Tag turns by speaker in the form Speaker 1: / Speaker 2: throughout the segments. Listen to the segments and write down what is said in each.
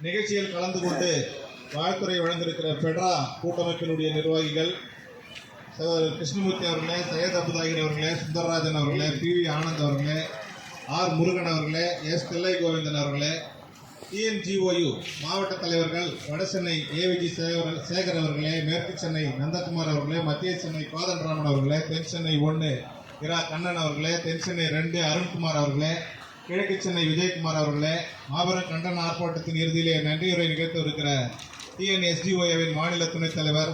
Speaker 1: நிகழ்ச்சியில் கலந்து கொண்டு வாழ்த்துறை வழங்கியிருக்கிற பெட்ரா கூட்டமைப்பினுடைய நிர்வாகிகள் சகோதரர் கிருஷ்ணமூர்த்தி அவர்களே சையத் அபுதாகிர் அவர்களே சுந்தரராஜன் அவர்களே பி வி ஆனந்த் அவர்களே ஆர் முருகன் அவர்களே எஸ் தில்லை கோவிந்தன் அவர்களே டிஎன்ஜிஓயு மாவட்ட தலைவர்கள் வடசென்னை ஏவிஜி சேகர் சேகர் அவர்களே மேற்கு சென்னை நந்தகுமார் அவர்களே மத்திய சென்னை கோதண்டராமன் அவர்களே தென் சென்னை ஒன்று இரா கண்ணன் அவர்களே தென் சென்னை ரெண்டு அருண்குமார் அவர்களே கிழக்கு சென்னை விஜயகுமார் அவர்களே மாபெரும் கண்டன ஆர்ப்பாட்டத்தின் இறுதியிலே நன்றியுரை நிகழ்த்தவிருக்கிற டிஎன்எஸ்டிஓஏவின் மாநில துணைத் தலைவர்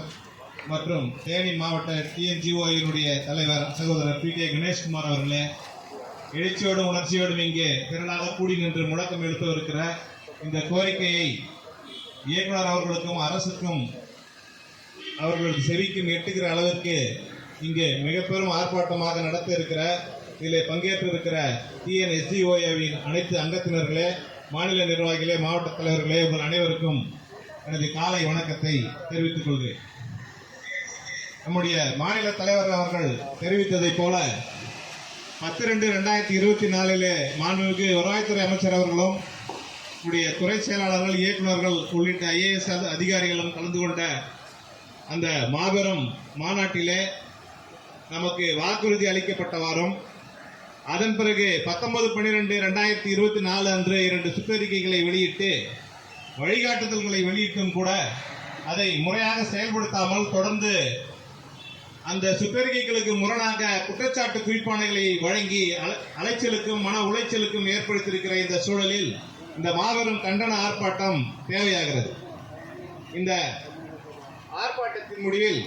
Speaker 1: மற்றும் தேனி மாவட்ட டிஎன்ஜிஓயினுடைய தலைவர் சகோதரர் பி கே கணேஷ்குமார் அவர்களே எழுச்சியோடும் உணர்ச்சியோடும் இங்கே திரளாக கூடி நின்று முழக்கம் எழுப்பவிருக்கிற இந்த கோரிக்கையை இயக்குனர் அவர்களுக்கும் அரசுக்கும் அவர்களது செவிக்கும் எட்டுகிற அளவிற்கு இங்கே மிக பெரும் ஆர்ப்பாட்டமாக நடத்த இருக்கிற இதில் பங்கேற்று இருக்கிற டிஎன்எஸ்டிஓஏவின் அனைத்து அங்கத்தினர்களே மாநில நிர்வாகிகளே மாவட்ட தலைவர்களே உங்கள் அனைவருக்கும் எனது காலை வணக்கத்தை தெரிவித்துக் கொள்கிறேன். நம்முடைய மாநில தலைவர் அவர்கள் தெரிவித்ததைப் போல பத்து ரெண்டு ரெண்டாயிரத்தி இருபத்தி நாலிலே மாண்புமிகு வருவாய்த்துறை அமைச்சர் அவர்களும் நம்முடைய துறை செயலாளர்கள் இயக்குநர்கள் உள்ளிட்ட ஐஏஎஸ் அதிகாரிகளும் கலந்து கொண்ட அந்த மாபெரும் மாநாட்டிலே நமக்கு வாக்குறுதி அளிக்கப்பட்டவாறும் அதன் பிறகு பத்தொன்பது பன்னிரெண்டு ரெண்டாயிரத்தி இருபத்தி நாலு அன்று இரண்டு சுற்றறிக்கைகளை வெளியிட்டு வழிகாட்டுதல்களை வெளியிட்டும் கூட அதை முறையாக செயல்படுத்தாமல் தொடர்ந்து அந்த சுற்றறிக்கைகளுக்கு முரணாக குற்றச்சாட்டு குறிப்பானைகளை வழங்கி அலைச்சலுக்கும் மன உளைச்சலுக்கும் ஏற்படுத்தியிருக்கிற இந்த சூழலில் இந்த மாபெரும் கண்டன ஆர்ப்பாட்டம் தேவையாகிறது. இந்த ஆர்ப்பாட்டத்தின் முடிவில்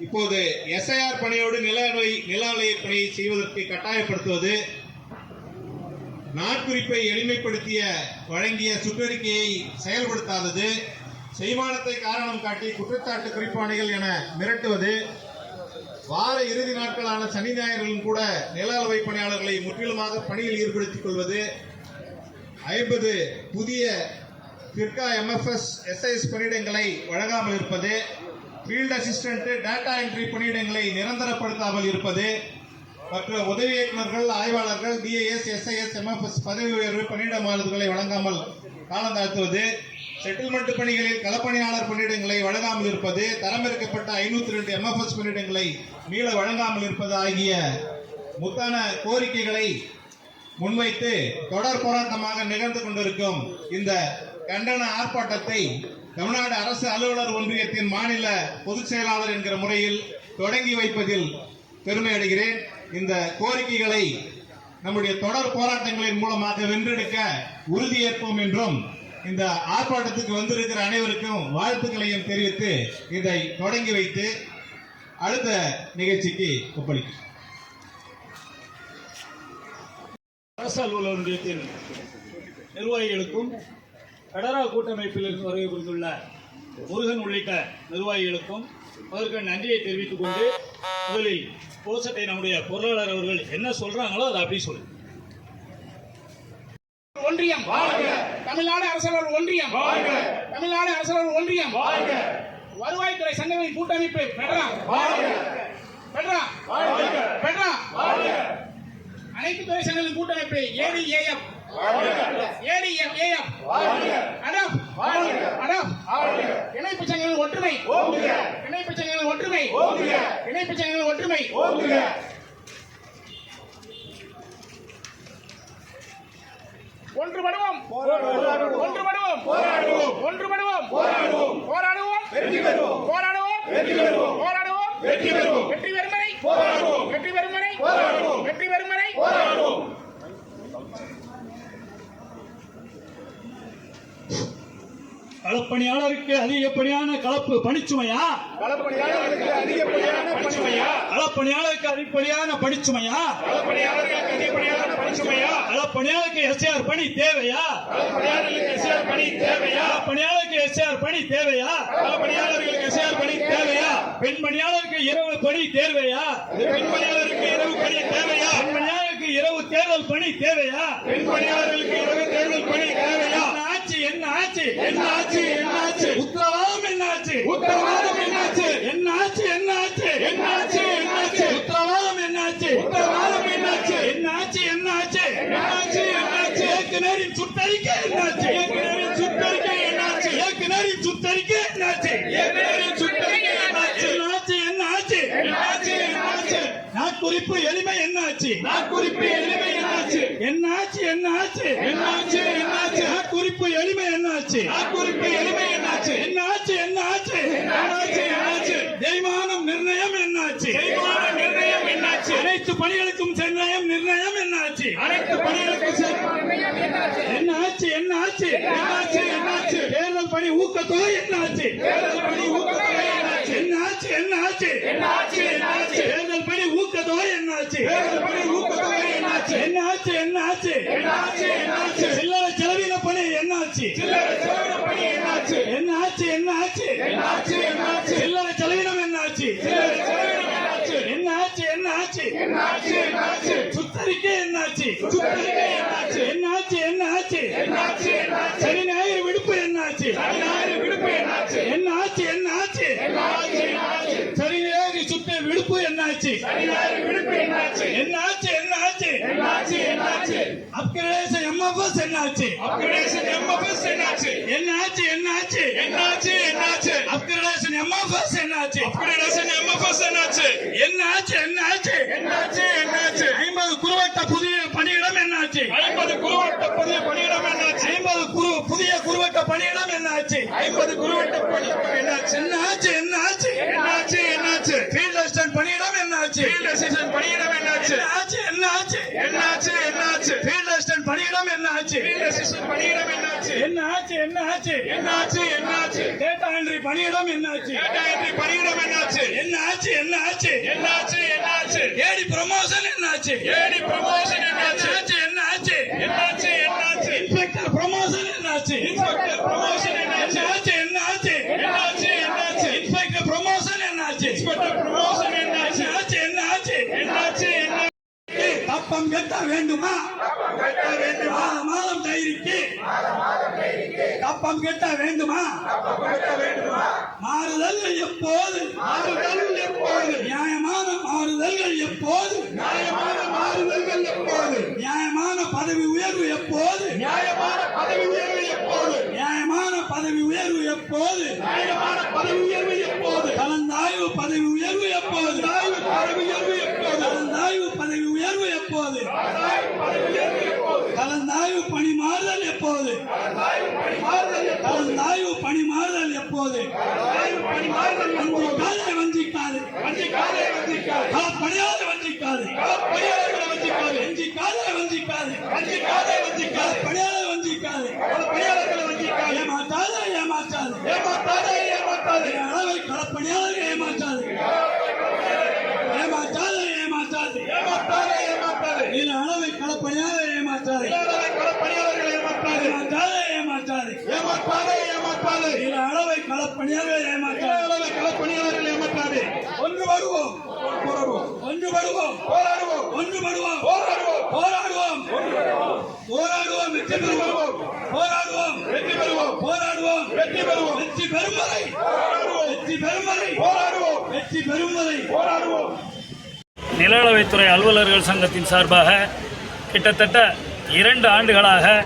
Speaker 1: இப்போது எஸ்ஐஆர் பணியோடு நில அளவை நில பணியை செய்வதற்கு கட்டாயப்படுத்துவது நாட்குறிப்பை எளிமைப்படுத்திய வழங்கிய சுற்றறிக்கையை செயல்படுத்தாதது செய்மானத்தை காரணம் காட்டி குற்றச்சாட்டு குறிப்பாணைகள் என மிரட்டுவது வார இறுதி நாட்களான சனி ஞாயிறுகளும் கூட நில அளவை பணியாளர்களை முற்றிலுமாக பணியில் ஈடுபடுத்திக் கொள்வது ஐம்பது புதிய பிற்கா எம்எஃப்எஸ் எஸ்ஐஎஸ் பணியிடங்களை வழங்காமல் இருப்பது ஃபீல்டு அசிஸ்டன்ட் டேட்டா என்ட்ரி பணியிடங்களை நிரந்தரப்படுத்தாமல் இருப்பது மற்ற உதவி இயக்குநர்கள் ஆய்வாளர்கள் டிஏஎஸ் எஸ்ஐஎஸ் எம்எஃப்எஸ் பதவி உயர்வு பணியிட மாறுதல்களை வழங்காமல் காலம் தாழ்த்துவது செட்டில்மெண்ட் பணிகளில் களப்பணியாளர் பணியிடங்களை வழங்காமல் இருப்பது தரமிறக்கப்பட்ட ஐநூத்தி ரெண்டு எம்எஃப்எஸ் பணியிடங்களை மீள வழங்காமல் இருப்பது ஆகிய முத்தான கோரிக்கைகளை முன்வைத்து தொடர் போராட்டமாக நிகழ்ந்து கொண்டிருக்கும் இந்த கண்டன ஆர்ப்பாட்டத்தை தமிழ்நாடு அரசு அலுவலர் ஒன்றியத்தின் மாநில பொதுச் செயலாளர் என்கிற முறையில் தொடங்கி வைப்பதில் பெருமை அடைகிறேன். இந்த கோரிக்கைகளை நம்முடைய தொடர் போராட்டங்களின் மூலமாக வென்றெடுக்க உறுதியேற்போம் என்றும் இந்த ஆர்ப்பாட்டத்துக்கு வந்திருக்கிற அனைவருக்கும் வாழ்த்துக்களையும் தெரிவித்து இதை தொடங்கி வைத்து அடுத்த நிகழ்ச்சிக்கு ஒப்படைக்கும்
Speaker 2: அரசு அலுவலர் ஒன்றியத்தின் நிர்வாகிகளுக்கும் கடரா கூட்டமைப்பில் இருந்து வருகை புரிந்துள்ள முருகன் உள்ளிட்ட நிர்வாகிகளுக்கும் அதற்கு நன்றியை தெரிவித்துக் கொண்டு முதலில் கோஷத்தை நம்முடைய பொருளாளர் அவர்கள் என்ன சொல்றாங்களோ அதை அப்படி சொல்லு.
Speaker 3: ஒன்றியம். தமிழ்நாடு அரசர் ஒன்றியம். தமிழ்நாடு அரசர் ஒன்றியம். வருவாய்த்துறை சங்கங்களின் கூட்டமைப்பு பெட்ரா. பெட்ரா. பெட்ரா. அனைத்து துறை சங்கங்களின் கூட்டமைப்பு ஏடிஏஎஃப் ஏடிஎஃப் அடப் அடப் இணைப்பு சங்கங்களின் ஒற்றுமை. இணைப்பு சங்கங்களின் ஒற்றுமை. இணைப்பு சங்கங்களின் ஒற்றுமை. ஒன்றுபடுவோம். ஒன்றுபடுவோம். ஒன்றுபடுவோம். போராடுவோம். போராடுவோம். போராடுவோம். வெற்றி பெறும் வரை. வெற்றி பெறும் வரை. வெற்றி பெறும் வரை.
Speaker 2: களப்பணியாளருக்கு அதிகப்படியான கலப்பு பணிச்சுமையா?
Speaker 3: களப்பணியாளர்களுக்கு அதிகப்படியான பணிச்சுமையா?
Speaker 2: களப்பணியாளருக்கு அதிகப்படியான பணிச்சுமையா?
Speaker 3: களப்பணியாளர்களுக்கு அதிகப்படியான பணிச்சுமையா?
Speaker 2: களப்பணியாளருக்கு எஸ்ஆர் பணி தேவையா?
Speaker 3: களப்பணியாளர்களுக்கு எஸ்ஆர் பணி தேவையா?
Speaker 2: களப்பணியாளருக்கு எஸ்ஆர் பணி தேவையா?
Speaker 3: களப்பணியாளர்களுக்கு எஸ்ஆர் பணி தேவையா?
Speaker 2: பெண் பணியாளருக்கு இரவு பணி தேவையா?
Speaker 3: பெண் பணியாளருக்கு இரவு பணி தேவையா?
Speaker 2: பெண் பணியாளருக்கு இரவு தேர்தல் பணி தேவையா?
Speaker 3: பெண் பணியாளர்களுக்கு இரவு தேர்தல் பணி தேவையா?
Speaker 2: என்ன ஆச்சு என்ன ஆச்சு
Speaker 3: என்ன ஆச்சு உத்தரவாதம் என்ன ஆச்சு
Speaker 2: உத்தரவாதம் என்ன என்ன ஆச்சு என்ன ஆச்சு என்ன ஆச்சு என்ன ஆச்சு
Speaker 3: உத்தரவாதம் என்ன ஆச்சு உத்தரவாதம்
Speaker 2: என்ன ஆச்சு என்ன ஆச்சு
Speaker 3: என்ன ஆச்சு என்ன ஆச்சு
Speaker 2: என்ன ஆச்சு ஏக்கினரின் சுத்தரிக்கை என்ன ஆச்சு
Speaker 3: ஏக்கினரின் சுத்தரிக்கை
Speaker 2: என்ன ஆச்சு ஏக்கினரின் சுத்தரிக்கை என்ன ஆச்சு ஏக்கினரின் சுத்தரிக்கை
Speaker 3: என்ன ஆச்சு என்ன ஆச்சு
Speaker 2: என்ன ஆச்சு
Speaker 4: என்ன
Speaker 5: ஆச்சு என்ன ஆச்சு நாக்குறிப்பு எளிமை என்ன
Speaker 4: ஆச்சு நாக்குறிப்பு
Speaker 5: எளிமை என்ன ஆச்சு என்ன ஆச்சு என்ன
Speaker 4: குறிப்பு எளிமை என்னாச்சு?
Speaker 5: நாட்குறிப்பு எளிமை என்னாச்சு?
Speaker 4: என்னாச்சு என்னாச்சு?
Speaker 5: என்னாச்சு என்னாச்சு?
Speaker 4: தேய்மானம் நிர்ணயம் என்னாச்சு?
Speaker 5: தேய்மான நிர்ணயம் என்னாச்சு?
Speaker 4: அனைத்து பணிகளுக்கும் நிர்ணயம் நிர்ணயம் என்னாச்சு?
Speaker 5: அனைத்து பணிகளுக்கும் என்னாச்சு?
Speaker 4: என்னாச்சு என்னாச்சு?
Speaker 5: என்னாச்சு என்னாச்சு?
Speaker 4: தேர்தல் பணி ஊக்கத்தொகை என்னாச்சு?
Speaker 5: தேர்தல் பணி ஊக்கத்தொகை என்னாச்சு?
Speaker 4: என்னாச்சு என்னாச்சு?
Speaker 5: என்னாச்சு என்னாச்சு?
Speaker 4: தேர்தல் பணி ஊக்கத்தொகை என்னாச்சு?
Speaker 5: தேர்தல் பணி ஊக்கத்தொகை என்னாச்சு?
Speaker 4: என்னாச்சு என்னாச்சு?
Speaker 5: என்னாச்சு என்னாச்சு?
Speaker 4: சில்லறை பணி என்னாச்சு
Speaker 5: என்னாச்சு
Speaker 4: என்னாச்சு என்னாச்சு
Speaker 5: என்னாச்சு
Speaker 4: சில்லறை செலவினம்
Speaker 5: செலவினம் என்னாச்சு
Speaker 4: என்னாச்சு என்னாச்சு
Speaker 5: என்னாச்சு என்னாச்சு
Speaker 4: சுத்தரிக்கை
Speaker 5: சுத்தரிக்கை என்னாச்சு
Speaker 4: என்னாச்சு என்னாச்சு
Speaker 5: என்னாச்சு என்னாச்சு
Speaker 4: சனி ஞாயிறு விடுப்பு
Speaker 5: விடுப்பு என்னாச்சு
Speaker 4: என்னாச்சு என்னாச்சு
Speaker 5: என்னாச்சு என்னாச்சு
Speaker 4: சனி ஞாயிறு சுத்த விடுப்பு
Speaker 5: விடுப்பு என்னாச்சு
Speaker 4: என்னாச்சு என்னாச்சு
Speaker 5: என்னாச்சு என்னாச்சு
Speaker 4: அப்கிரேஷன் எம்எஃப்எஸ் என்னாச்சு?
Speaker 5: அப்கிரேஷன் எம்எஃப்எஸ் என்னாச்சு?
Speaker 4: என்னாச்சு என்னாச்சு?
Speaker 5: என்னாச்சு என்னாச்சு?
Speaker 4: அப்கிரேஷன் எம்எஃப்எஸ் என்னாச்சு?
Speaker 5: அப்கிரேஷன் எம்எஃப்எஸ் என்னாச்சு?
Speaker 4: என்னாச்சு என்னாச்சு?
Speaker 5: என்னாச்சு என்னாச்சு?
Speaker 4: ஐம்பது குறுவட்ட புதிய பணியிடம் என்னாச்சு?
Speaker 5: ஐம்பது குருவட்ட புதிய பணியிடம் என்னாச்சு?
Speaker 4: ஐம்பது குரு புதிய குறுவட்ட பணியிடம் என்னாச்சு?
Speaker 5: ஐம்பது குருவட்ட பணியிடம் என்னாச்சு?
Speaker 4: என்னாச்சு என்னாச்சு?
Speaker 5: என்னாச்சு என்னாச்சு?
Speaker 4: ஃபீல்ட் அசிஸ்டன்ட் பணியிடம் என்னாச்சு?
Speaker 5: ஃபீல்ட் அசிஸ்டன்ட் பணியிடம் என்னாச்சு?
Speaker 4: என்னாச்சு என்னாச்சு?
Speaker 5: என்னாச்சு என்னாச்சு?
Speaker 4: ஃபீல்ட் அசிஸ்டன்ட் பணியிடம் என்னாச்சு
Speaker 5: ஃபீல்ட் அசிஸ்டன்ட் பணியிடம் என்னாச்சு
Speaker 4: என்னாச்சு என்னாச்சு
Speaker 5: என்னாச்சு என்னாச்சு
Speaker 4: டேட்டா என்ட்ரி பணியிடம் என்னாச்சு
Speaker 5: டேட்டா என்ட்ரி பணியிடம் என்னாச்சு
Speaker 4: என்னாச்சு என்னாச்சு
Speaker 5: என்னாச்சு என்னாச்சு
Speaker 4: ஏடி ப்ரமோஷன் என்னாச்சு
Speaker 5: ஏடி ப்ரமோஷன் என்னாச்சு
Speaker 4: என்னாச்சு என்னாச்சு
Speaker 5: என்னாச்சு என்னாச்சு
Speaker 4: இன்ஸ்பெக்டர் ப்ரமோஷன் என்னாச்சு
Speaker 5: இன்ஸ்பெக்டர் ப்ரமோஷன் என்னாச்சு
Speaker 4: என்னாச்சு என்னாச்சு
Speaker 5: என்னாச்சு என்னாச்சு
Speaker 4: இன்ஸ்பெக்டர் ப்ரமோஷன் என்னாச்சு
Speaker 5: இன்ஸ்பெக்டர் ப்ரமோஷன் என்னாச்சு
Speaker 4: என்னாச்சு என்னாச்சு கப்பம் கட்ட வேண்டுமா
Speaker 5: கட்ட வேண்டுமா
Speaker 4: மாதம் மாதம் டைரிக்கு கப்பம் கட்ட வேண்டுமா?
Speaker 5: மாறுதல்
Speaker 4: மாறுதல்கள் எப்போது?
Speaker 5: மாறுதல் எப்போது
Speaker 4: நியாயமான மாறுதல்கள் எப்போது?
Speaker 5: நியாயமான மாறுதல்கள் எப்போது
Speaker 4: நியாயமான பதவி உயர்வு எப்போது?
Speaker 5: நியாயமான பதவி உயர்வு எப்போது?
Speaker 4: நியாயமான பதவி உயர்வு எப்போது
Speaker 5: நியாயமான பதவி உயர்வு எப்போது
Speaker 4: கலந்தாய்வு பதவி உயர்வு எப்போது
Speaker 5: பதவி உயர்வு எப்போது?
Speaker 4: கலந்தாய்வு பதவி உயர்வு எப்போது?
Speaker 5: எப்போது
Speaker 4: கலந்தாய்வு பணி மாறுதல் எப்போது? கலந்தாய்வு பணி மாறுதல் எப்போது?
Speaker 5: பணி
Speaker 4: வஞ்சிக்காதே வஞ்சிக்காது.
Speaker 5: வஞ்சிக்காதே வஞ்சிக்காதே.
Speaker 4: களப்பணியாத வஞ்சிக்காது.
Speaker 5: பணியாளர்களை வஞ்சிக்காதே.
Speaker 4: வஞ்சிக்காதே வஞ்சிக்காது
Speaker 5: வஞ்சிக்காதே வஞ்சிக்காதே
Speaker 4: பணியாத வஞ்சிக்காது
Speaker 5: பணியாளர்களை வஞ்சிக்காதே
Speaker 4: ஏமாற்றாதே ஏமாற்றாது
Speaker 5: ஏமாத்தாதே. ஏமாத்தாதே
Speaker 4: அளவை களப்பணியாளர்கள் ஏமாற்றாது ஏமாற்றாதே ஏமாற்றாது
Speaker 5: ஏமாத்தாதே ஏமாத்தாதே
Speaker 4: இதில் அளவை களப்பணியாளர் ஏமாற்றாது
Speaker 5: பணியாளர்களை பணியாளர்களை ஏமாத்தாதே
Speaker 4: ஏமாற்றாதே ஏமாற்றாது
Speaker 5: ஏமாத்தாதே ஏமாத்தாதே
Speaker 4: இதில் அளவை களப்பணியாளர் ஏமாற்றாது
Speaker 5: பணியாளர்களை களப்பணியாளர்களை ஏமாத்தாதே
Speaker 4: ஒன்று வருவோம் ஒன்று வருவோம்
Speaker 5: போராடுவோம்.
Speaker 4: ஒன்றுபடுவோம்.
Speaker 5: போராடுவோம்.
Speaker 4: போராடுவோம். போராடுவோம் வெற்றி பெறுவோம். போராடுவோம்.
Speaker 5: வெற்றி பெறுவோம்.
Speaker 4: போராடுவோம்.
Speaker 5: வெற்றி பெறுவோம்.
Speaker 4: வெற்றி பெறும் வரை
Speaker 5: போராடுவோம்.
Speaker 4: வெற்றி பெறும் வரை
Speaker 5: போராடுவோம்.
Speaker 4: வெற்றி பெறும் வரை
Speaker 5: போராடுவோம்.
Speaker 6: நிலளவைத்துறை அலுவலர்கள் சங்கத்தின் சார்பாக கிட்டத்தட்ட இரண்டு ஆண்டுகளாக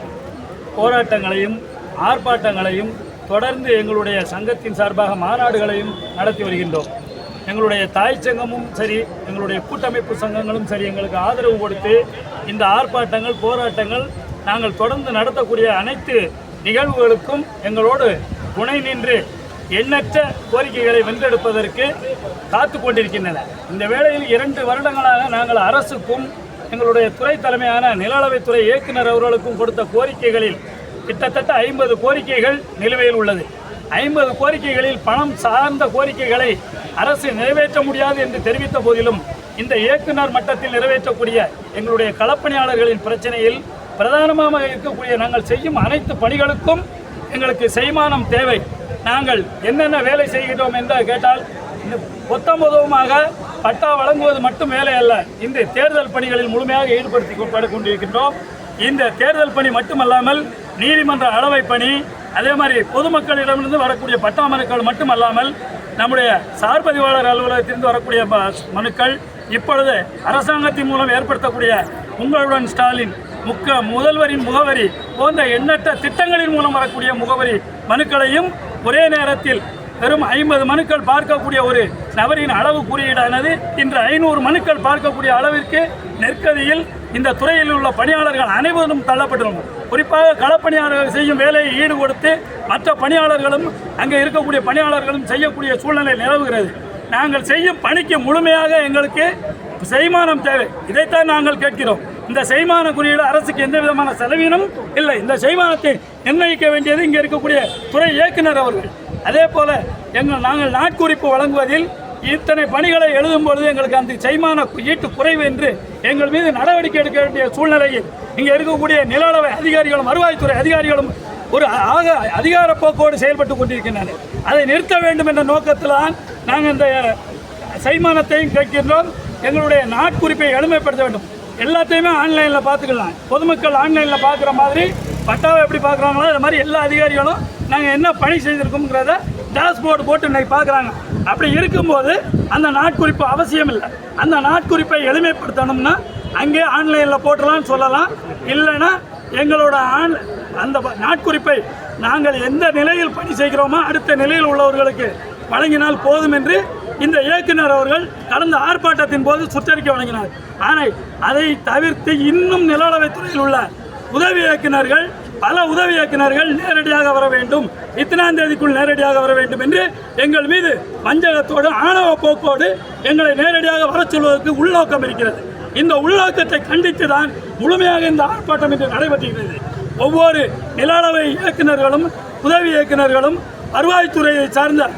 Speaker 6: போராட்டங்களையும் ஆர்ப்பாட்டங்களையும் தொடர்ந்து எங்களுடைய சங்கத்தின் சார்பாக மாநாடுகளையும் நடத்தி வருகின்றோம். எங்களுடைய தாய் சங்கமும் சரி எங்களுடைய கூட்டமைப்பு சங்கங்களும் சரி எங்களுக்கு ஆதரவு கொடுத்து இந்த ஆர்ப்பாட்டங்கள் போராட்டங்கள் நாங்கள் தொடர்ந்து நடத்தக்கூடிய அனைத்து நிகழ்வுகளுக்கும் எங்களோடு துணை நின்று எண்ணற்ற கோரிக்கைகளை வென்றெடுப்பதற்கு காத்து கொண்டிருக்கின்றன. இந்த வேளையில் இரண்டு வருடங்களாக நாங்கள் அரசுக்கும் எங்களுடைய துறை தலைமையான நிலவைத்துறை இயக்குனர் அவர்களுக்கும் கொடுத்த கோரிக்கைகளில் கிட்டத்தட்ட ஐம்பது கோரிக்கைகள் நிலுவையில் உள்ளது. ஐம்பது கோரிக்கைகளில் பணம் சார்ந்த கோரிக்கைகளை அரசு நிறைவேற்ற முடியாது என்று தெரிவித்த போதிலும் இந்த இயக்குனர் மட்டத்தில் நிறைவேற்றக்கூடிய எங்களுடைய களப்பணியாளர்களின் பிரச்சனையில் பிரதானமாக இருக்கக்கூடிய நாங்கள் செய்யும் அனைத்து பணிகளுக்கும் எங்களுக்கு செய்மானம் தேவை. நாங்கள் என்னென்ன வேலை செய்கிறோம் என்று கேட்டால் இந்த பட்டா வழங்குவது மட்டும் வேலை அல்ல. இந்த தேர்தல் பணிகளில் முழுமையாக ஈடுபடுத்தி கொண்டு- கொண்டிருக்கின்றோம். இந்த தேர்தல் பணி மட்டுமல்லாமல் நீதிமன்ற அளவை பணி அதே மாதிரி பொதுமக்களிடமிருந்து வரக்கூடிய பட்டா மனுக்கள் மட்டுமல்லாமல் நம்முடைய சார்பதிவாளர் அலுவலகத்திலிருந்து வரக்கூடிய மனுக்கள் இப்பொழுது அரசாங்கத்தின் மூலம் ஏற்படுத்தக்கூடிய உங்களுடன் ஸ்டாலின் முக்க முதல்வரின் முகவரி போன்ற எண்ணற்ற திட்டங்களின் மூலம் வரக்கூடிய முகவரி மனுக்களையும் ஒரே நேரத்தில்
Speaker 4: வெறும் ஐம்பது மனுக்கள் பார்க்கக்கூடிய ஒரு நபரின் அளவு குறியீடானது இன்று ஐநூறு மனுக்கள் பார்க்கக்கூடிய அளவிற்கு நெற்கதியில் இந்த துறையில் உள்ள பணியாளர்கள் அனைவரும் தள்ளப்பட்டிருக்கும். குறிப்பாக களப்பணியாளர்கள் செய்யும் வேலையை ஈடு கொடுத்து மற்ற பணியாளர்களும் அங்கே இருக்கக்கூடிய பணியாளர்களும் செய்யக்கூடிய சூழ்நிலை நிலவுகிறது. நாங்கள் செய்யும் பணிக்கு முழுமையாக எங்களுக்கு செய்மானம் தேவை. இதைத்தான் நாங்கள் கேட்கிறோம். இந்த செய்மான குறியீடு அரசுக்கு எந்த விதமான செலவீனமும் இல்லை. இந்த செய்மானத்தை நிர்ணயிக்க வேண்டியது இங்கே இருக்கக்கூடிய துறை இயக்குனர் அவர்கள். அதே போல எங்கள் நாங்கள் நாட்குறிப்பு வழங்குவதில் இத்தனை பணிகளை எழுதும் பொழுது எங்களுக்கு அந்த செய்மான ஈட்டு குறைவு என்று எங்கள் மீது நடவடிக்கை எடுக்க வேண்டிய சூழ்நிலையில் இங்கே இருக்கக்கூடிய நிலவளவை அதிகாரிகளும் வருவாய்த்துறை அதிகாரிகளும் ஒரு ஆக அதிகார போக்கோடு செயல்பட்டு கொண்டிருக்கின்றனர். அதை நிறுத்த வேண்டும் என்ற நோக்கத்தில் தான் நாங்கள் இந்த செய்மானத்தையும் கேட்கின்றோம். எங்களுடைய நாட்குறிப்பை எளிமைப்படுத்த வேண்டும். எல்லாத்தையுமே ஆன்லைனில் பார்த்துக்கலாம். பொதுமக்கள் ஆன்லைனில் பார்க்குற மாதிரி பட்டாவை எப்படி பார்க்குறாங்களோ அது மாதிரி எல்லா அதிகாரிகளும் நாங்கள் என்ன பணி செய்திருக்கோங்கிறத டேஷ்போர்டு போட்டு இன்னைக்கு பார்க்குறாங்க. அப்படி இருக்கும்போது அந்த நாட்குறிப்பு அவசியம் இல்லை அந்த நாட்குறிப்பை எளிமைப்படுத்தணும்னா அங்கே ஆன்லைனில் போட்டலாம்னு சொல்லலாம். இல்லைன்னா எங்களோட ஆன் அந்த நாட்குறிப்பை நாங்கள் எந்த நிலையில் பணி செய்கிறோமோ அடுத்த நிலையில் உள்ளவர்களுக்கு வழங்கினால் போதும் என்று இந்த இயக்குனர் அவர்கள் கடந்த ஆர்ப்பாட்டத்தின் போது சுற்றறிக்கை வழங்கினார். ஆனால் அதை தவிர்த்து இன்னும் நிலவரத்துறையில் உள்ள உதவி இயக்குநர்கள் பல உதவி இயக்குநர்கள் நேரடியாக வர வேண்டும். இத்தனாம் தேதிக்குள் நேரடியாக வர வேண்டும் என்று எங்கள் மீது வஞ்சகத்தோடு ஆணவ போக்கோடு எங்களை நேரடியாக வரச் சொல்வதற்கு உள்நோக்கம் இருக்கிறது. இந்த உள்நோக்கத்தை கண்டித்து தான் முழுமையாக இந்த ஆர்ப்பாட்டம் இன்று நடைபெற்றுகிறது ஒவ்வொரு நிலவை இயக்குநர்களும் உதவி இயக்குநர்களும் வருவாய்த்துறையை சார்ந்த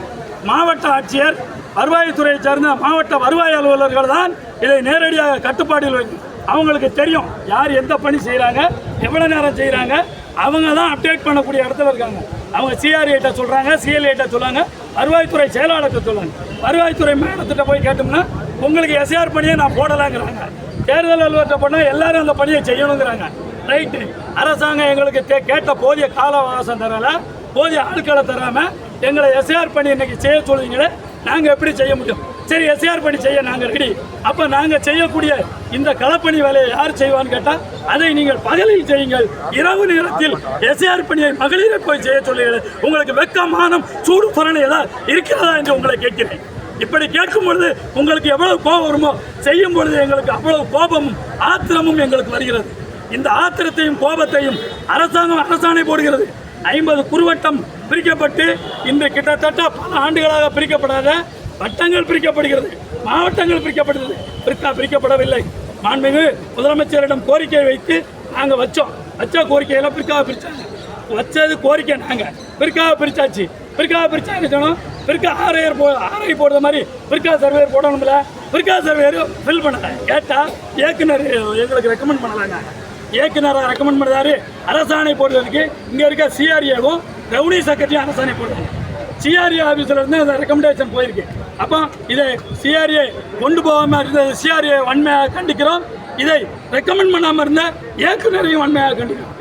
Speaker 4: மாவட்ட ஆட்சியர் வருவாய்த்துறையை சார்ந்த மாவட்ட வருவாய் அலுவலர்கள் தான் இதை நேரடியாக கட்டுப்பாட்டில் வைக்கும். அவங்களுக்கு தெரியும் யார் எந்த பணி செய்கிறாங்க எவ்வளோ நேரம் செய்கிறாங்க அவங்க தான் அப்டேட் பண்ணக்கூடிய இடத்துல இருக்காங்க. அவங்க சிஆர்ஐட்ட சொல்கிறாங்க சிஎல்ஐட்ட சொல்லுவாங்க வருவாய்த்துறை செயலாளர்கிட்ட சொல்லுவாங்க. வருவாய்த்துறை மேடத்திட்ட போய் கேட்டோம்னா உங்களுக்கு எஸ்ஆர் பணியை நான் போடலாங்கிறாங்க. தேர்தல் அலுவலர்கிட்ட போனால் எல்லாரும் அந்த பணியை செய்யணுங்கிறாங்க. ரைட்டு அரசாங்கம் எங்களுக்கு தே- கேட்ட போதிய கால அவகாசம் தரல போதிய ஆட்களை தராமல் எங்களை எஸ்ஆர் பணி இன்னைக்கு செய்ய சொல்லுவீங்களே நாங்கள் எப்படி செய்ய முடியும்? சரி எஸ்ஆர் பணி செய்ய நாங்கள் ரெடி அப்போ நாங்கள் செய்யக்கூடிய இந்த களப்பணி வேலையை யார் செய்வான்னு கேட்டால் அதை நீங்கள் பகலில் செய்யுங்கள். இரவு நேரத்தில் எஸ்ஆர் பணியை மகளிரை போய் செய்ய சொல்லுங்கள். உங்களுக்கு வெக்கமானம் சூடு புறணை இருக்கிறதா என்று உங்களை கேட்கிறேன். இப்படி கேட்கும் பொழுது உங்களுக்கு எவ்வளவு கோபம் வருமோ செய்யும் பொழுது எங்களுக்கு அவ்வளவு கோபமும் ஆத்திரமும் எங்களுக்கு வருகிறது. இந்த ஆத்திரத்தையும் கோபத்தையும் அரசாங்கம் அரசாணை போடுகிறது. ஐம்பது குறுவட்டம் பிரிக்கப்பட்டு இன்று கிட்டத்தட்ட பல ஆண்டுகளாக பிரிக்கப்படாத வட்டங்கள் பிரிக்கப்படுகிறது. மாவட்டங்கள் பிரிக்கப்படுகிறது. பிரிக்கா பிரிக்கப்படவில்லை. மாண்புமிகு முதலமைச்சரிடம் கோரிக்கை வைத்து நாங்கள் வச்சோம். வச்ச கோரிக்கையெல்லாம் பிற்காக பிரித்தாங்க வச்சது கோரிக்கை நாங்கள் பிரிக்காக பிரித்தாச்சு பிரிக்காக பிரிச்சாங்க சொன்னோம் பிற்கா ஆரையர் போ ஆரை போடுற மாதிரி பிற்கா சர்வேயர் போடணும்ல. பிற்கா சர்வேயர் ஃபில் பண்ணல. கேட்டால் இயக்குனர் எங்களுக்கு ரெக்கமெண்ட் பண்ணலாங்க. இயக்குனராக ரெக்கமெண்ட் பண்ணுறாரு அரசாணை போடுறதுக்கு இங்கே இருக்க சிஆர்ஏவும் ரெவன்யூ சக்கரத்தையும் அரசாணை போடுறாங்க. சிஆர்ஏ ஆஃபீஸில் இருந்து அந்த ரெக்கமெண்டேஷன் போயிருக்கு. அப்போ இதை சிஆர்ஏ கொண்டு போகாமல் இருந்தது சிஆர்ஏ வன்மையாக கண்டிக்கிறோம். இதை ரெக்கமெண்ட் பண்ணாமல் இருந்த ஏற்கனவே வன்மையாக கண்டிக்கிறோம்.